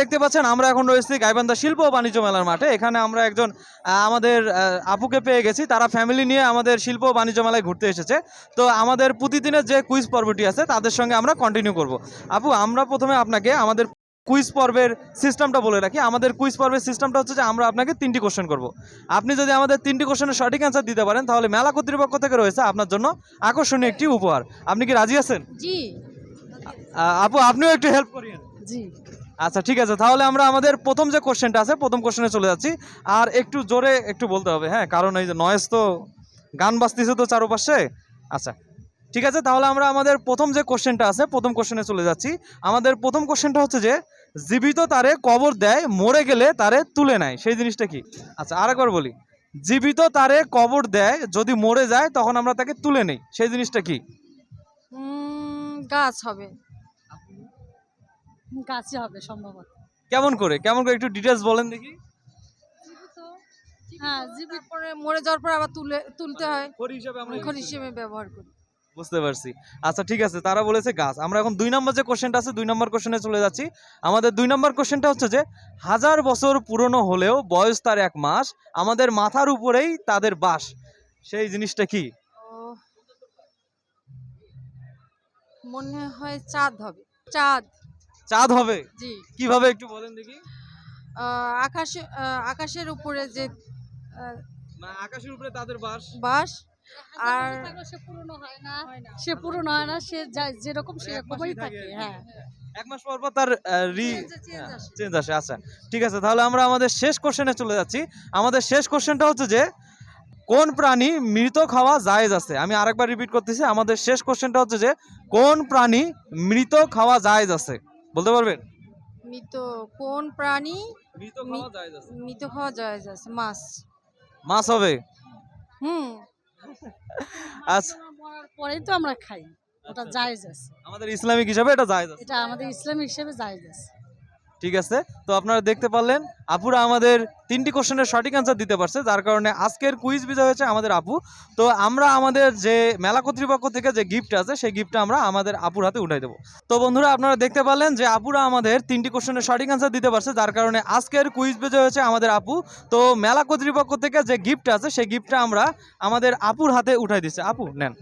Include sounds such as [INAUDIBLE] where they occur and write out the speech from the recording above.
দেখতে পাচ্ছেন আমরা এখন রয়েছি গাইবান্ধা শিল্প ও বাণিজ্য মেলার মাঠে। এখানে আমরা একজন আমাদের আপুকে পেয়ে গেছি। তারা ফ্যামিলি নিয়ে আমাদের শিল্প ও বাণিজ্য মেলায় ঘুরতে এসেছে। তো আমাদের প্রতিদিনের যে কুইজ পর্বটি আছে তাদের সঙ্গে আমরা কন্টিনিউ করব। আপু আমরা প্রথমে আপনাকে আমাদের কুইজ পর্বের সিস্টেমটা বলে রাখি। আমাদের কুইজ পর্বের সিস্টেমটা হচ্ছে যে আমরা আপনাকে তিনটি কোশ্চেন করব। আপনি যদি আমাদের তিনটি কোশ্চেনের সঠিক অ্যান্সার দিতে পারেন তাহলে মেলা কর্তৃপক্ষ থেকে রয়েছে আপনার জন্য আকর্ষণীয় একটি উপহার। আপনি কি রাজি আছেন? জি। আপু আপনিও একটু হেল্প করিয়েন। জি। আচ্ছা ঠিক আছে। তাহলে আমরা আমাদের প্রথম যে কোশ্চেনটা আছে, প্রথম কোশ্চেনে চলে যাচ্ছি। আর একটু জোরে একটু বলতে হবে হ্যাঁ? কারণ এই যে নয়েজ তো গান বাজতেছে তো চারপাশে। আচ্ছা ঠিক আছে। তাহলে আমরা আমাদের প্রথম যে কোশ্চেনটা আছে, প্রথম কোশ্চেনে চলে যাচ্ছি। আমাদের প্রথম কোশ্চেনটা হচ্ছে যে, জীবিত তারে কবর দেয়, মরে গেলে তারে তুলে নেয়। সেই জিনিসটা কি? আচ্ছা আরেকবার বলি। জীবিত তারে কবর দেয়, যদি মরে যায়, তখন আমরা তাকে তুলে নেই। সেই জিনিসটা কি? গাছ হবে। গাছই হবে সম্ভবত। কেমন করে? কেমন করে একটু ডিটেলস বলেন দেখি। হ্যাঁ জীবিত তারপরে মরে যাওয়ার পর আবার তুলে তুলতে হয়। খড়ি হিসাবে আমরা খড় হিসেবে ব্যবহার করি। বুঝতে পারছি। আচ্ছা ঠিক আছে তারা বলেছে গাছ। আমরা এখন দুই নম্বর যে কোশ্চেনটা আছে দুই নম্বর কোশ্চেনে চলে যাচ্ছি। আমাদের দুই নম্বর কোশ্চেনটা হচ্ছে যে হাজার বছর পুরনো হলেও বয়স তার এক মাস আমাদের মাথার উপরেই তাদের বাস। সেই জিনিসটা কি? মনে হয় চাঁদ হবে। চাঁদ। চাঁদ হবে? কীভাবে একটু বলেন দেখি। আকাশে আকাশের উপরে যে না আকাশের উপরে তাদের বাস। বাস। আর সে পুরনো হয় না। সে হয় না সে যেরকম সেরকমই থাকে থাকে। হ্যাঁ। এক মাস পর পর তার রি। চেঞ্জ আসে আচ্ছা। ঠিক আছে তাহলে আমরা আমাদের শেষ কোশ্চেনে চলে যাচ্ছি। আমাদের শেষ কোশ্চেনটা হচ্ছে যে কোন প্রাণী মৃত খাওয়া জায়েজ আছে? আমি আরেকবার রিপিট করতেছি আমাদের শেষ কোশ্চেনটা হচ্ছে যে কোন প্রাণী মৃত খাওয়া জায়েজ আছে? বলতে পারবেন? মৃত কোন প্রাণী? মৃত খাওয়া জায়েজ আছে। মৃত খাওয়া যায় আছে মাছ। মাছ হবে? হুম। [LAUGHS] আচ্ছা। মরার পরেই তো আমরা খাই ওটা জায়েজ আছে। আমাদের ইসলামিক হিসাবে এটা জায়েজ আছে। এটা আমাদের ইসলামিক হিসাবে জায়েজ আছে। ঠিক আছে? তো আপনারা দেখতে পারলেন, আপুরা আমাদের তিনটি কোশ্চেনের সঠিক অ্যান্সার দিতে পারছে, যার কারণে আজকের কুইজ বিজয় হয়েছে আমাদের আপু। তো আমরা আমাদের যে মেলা কর্তৃপক্ষ থেকে যে গিফট আছে, সেই গিফটটা আমরা আমাদের আপুর হাতে উঠাই দেবো। তো বন্ধুরা, আপনারা দেখতে পারলেন যে আপুরা আমাদের তিনটি কোশ্চেনের সঠিক অ্যান্সার দিতে পারছে, যার কারণে আজকের কুইজ বিজয় হয়েছে আমাদের আপু। তো মেলা কর্তৃপক্ষ থেকে যে গিফট আছে, সেই গিফটটা আমরা আমাদের আপুর হাতে উঠাই দিচ্ছে। আপু, নেন।